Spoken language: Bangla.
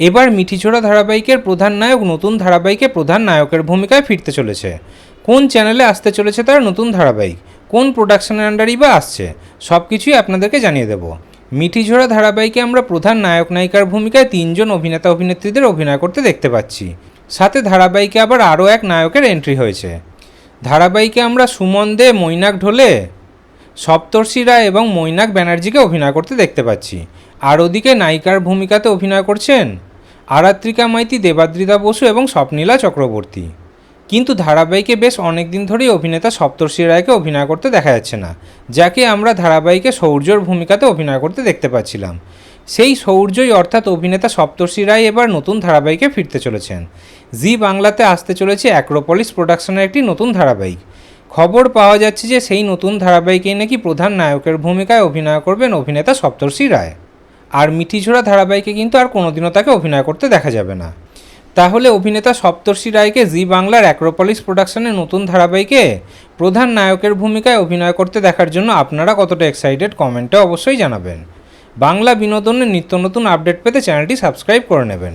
এবার মিঠিছোড়া ধারাবাহিকের প্রধান নায়ক নতুন ধারাবাহিকে প্রধান নায়কের ভূমিকায় ফিরতে চলেছে। কোন চ্যানেলে আসতে চলেছে তার নতুন ধারাবাহিক? কোন প্রোডাকশনের আন্ডারই বা আসছে? সব কিছুই আপনাদেরকে জানিয়ে দেব। মিঠিঝোড়া ধারাবাহিকে আমরা প্রধান নায়ক নায়িকার ভূমিকায় তিনজন অভিনেতা অভিনেত্রীদের অভিনয় করতে দেখতে পাচ্ছি। সাথে ধারাবাহিকে আবার আরও এক নায়কের এন্ট্রি হয়েছে। ধারাবাহিকে আমরা সুমন দে, মৈনাক ঢোলে, সপ্তর্ষি রায় এবং মৈনাক ব্যানার্জিকে অভিনয় করতে দেখতে পাচ্ছি। আর ওদিকে নায়িকার ভূমিকাতে অভিনয় করছেন আরাত্রিকা মাইতি দেবাদ্রিতা বসু এবং স্বপ্নীলা চক্রবর্তী। কিন্তু ধারাবাহিকে বেশ অনেক দিন ধরেই অভিনেতা সপ্তর্ষি রায়কে অভিনয় করতে দেখা যাচ্ছে না, যাকে আমরা ধারাবাহিকে সৌর্যর ভূমিকাতে অভিনয় করতে দেখতে পাচ্ছিলাম। সেই সৌর্যই অর্থাৎ অভিনেতা সপ্তর্ষি রায় এবার নতুন ধারাবাহিকে ফিরতে চলেছেন। জি বাংলাতে আসতে চলেছে অ্যাক্রোপলিস প্রোডাকশনের একটি নতুন ধারাবাহিক। খবর পাওয়া যাচ্ছে যে সেই নতুন ধারাবাহিকেই নাকি প্রধান নায়কের ভূমিকায় অভিনয় করবেন অভিনেতা সপ্তর্ষি রায়। আর মিঠিঝোড়া ধারাবাহিকে কিন্তু আর কোনোদিনও তাকে অভিনয় করতে দেখা যাবে না। তাহলে অভিনেতা সপ্তর্ষি রায়কে জি বাংলার অ্যাক্রোপলিস প্রোডাকশনের নতুন ধারাবাহিকে প্রধান নায়কের ভূমিকায় অভিনয় করতে দেখার জন্য আপনারা কতটা এক্সাইটেড কমেন্টে অবশ্যই জানাবেন। বাংলা বিনোদনের নিত্য নতুন আপডেট পেতে চ্যানেলটি সাবস্ক্রাইব করে নেবেন।